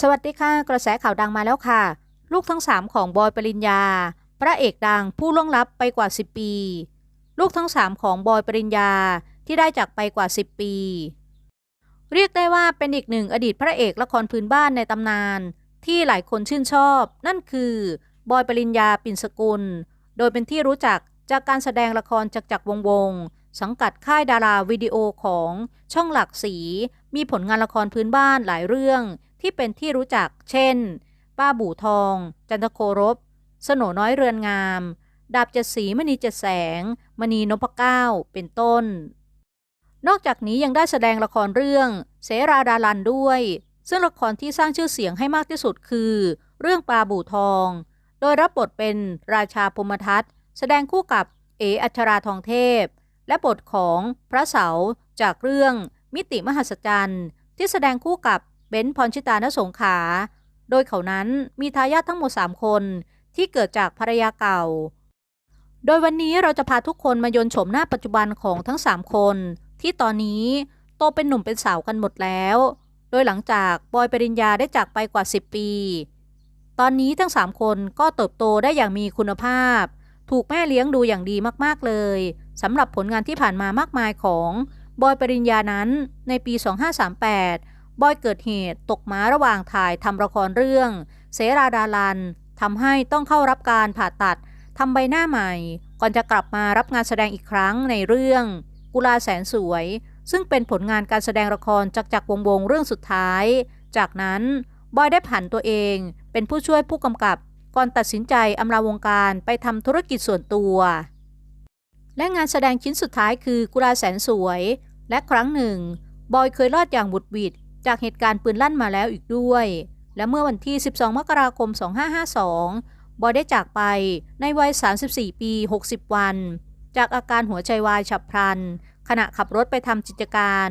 สวัสดีค่ะ กระแสข่าวดังมาแล้วค่ะ ลูกทั้ง 3 ของบอยปริญญา พระเอกดังผู้ล่วงลับไปกว่า 10 ปี ลูกทั้ง 3 ของบอยปริญญาที่ได้จากไปกว่า 10 ปี เรียกได้ว่าเป็นอีกหนึ่งอดีตพระเอกละครพื้นบ้านในตำนาน ที่หลายคนชื่นชอบ นั่นคือบอยปริญญาปิ่นสกุล โดยเป็นที่รู้จัก จากการแสดงละครจักจักรวงวง สังกัดค่ายดาราวิดีโอของช่องหลักสี มีผลงานละครพื้นบ้านหลายเรื่อง ที่เป็นที่รู้จัก เช่น ป้าบู่ทอง จันทโครบสโนน้อยเรือนงาม ดาบเจสีมณีเจ็ดแสง มณีนพเก้า เป็นต้น นอกจากนี้ยังได้แสดงละครเรื่อง เสราดาลันด้วย ซึ่งละครที่สร้างชื่อเสียงให้มากที่สุดคือ เรื่องปลาบู่ทอง โดยรับบทเป็นราชาพมทัต แสดงคู่กับเออัชราทองเทพ และบทของพระเสาจากเรื่องมิติมหัศจรรย์ ที่แสดงคู่กับเบนซ์พรชิตานสงขา โดยเขานั้นมีทายาททั้งหมด 3 คนที่เกิดจากภรรยาเก่า โดยวันนี้เราจะพาทุกคนมายนชมหน้าปัจจุบันของทั้ง 3 คน ที่ตอนนี้โตเป็นหนุ่มเป็นสาวกันหมดแล้ว โดยหลังจากบอยปริญญาได้จากไปกว่า 10 ปี ตอนนี้ทั้ง 3 คนก็เติบโตได้อย่างมีคุณภาพ ถูกแม่เลี้ยงดูอย่างดีมากๆเลยสำหรับผลงานที่ผ่านมามากมายของบอยปริญญานั้นในปี 2538 บอยเกิดเหตุตกม้าระหว่างถ่ายทำละครเรื่อง เสราดาลันทำให้ต้องเข้ารับการผ่าตัดทำใบหน้าใหม่ ก่อนจะกลับมารับงานแสดงอีกครั้งในเรื่อง กุลาแสนสวย ซึ่งเป็นผลงานการแสดงละครจักจักรวงวงเรื่องสุดท้าย จากนั้นบอยได้ผันตัวเองเป็นผู้ช่วยผู้กำกับ ก่อนตัดสินใจอำลาวงการไปทำธุรกิจส่วนตัว และงานแสดงชิ้นสุดท้ายคือกุลาแสนสวย และครั้งหนึ่ง บอยเคยรอดอย่างบุดวิดจากเหตุการณ์ปืนลั่นมาแล้วอีกด้วย และเมื่อวันที่ 12 มกราคม 2552 บอยได้จากไปในวัย 34 ปี 60 วัน จากอาการหัวใจวายฉับพลัน ขณะขับรถไปทำกิจการ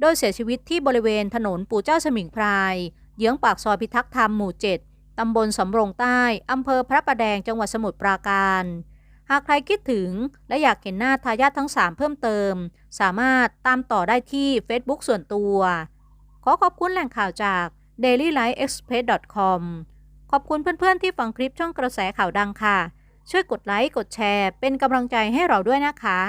โดยเสียชีวิตที่บริเวณถนนปู่เจ้าสมิงพราย เยื้องปากซอยพิทักษ์ธรรมหมู่ 7 ตำบลสำโรงใต้ อำเภอพระประแดงจังหวัดสมุทรปราการ หากใครคิดถึงและอยากเห็นหน้าทายาททั้ง 3 เพิ่มเติม สามารถตามต่อได้ที่ Facebook ส่วนตัว ขอขอบคุณแหล่งข่าวจาก dailylightexpress.com ขอบคุณเพื่อนๆที่ฟังคลิปช่องกระแสข่าวดังค่ะ ช่วยกดไลค์กดแชร์ เป็นกำลังใจให้เราด้วยนะคะ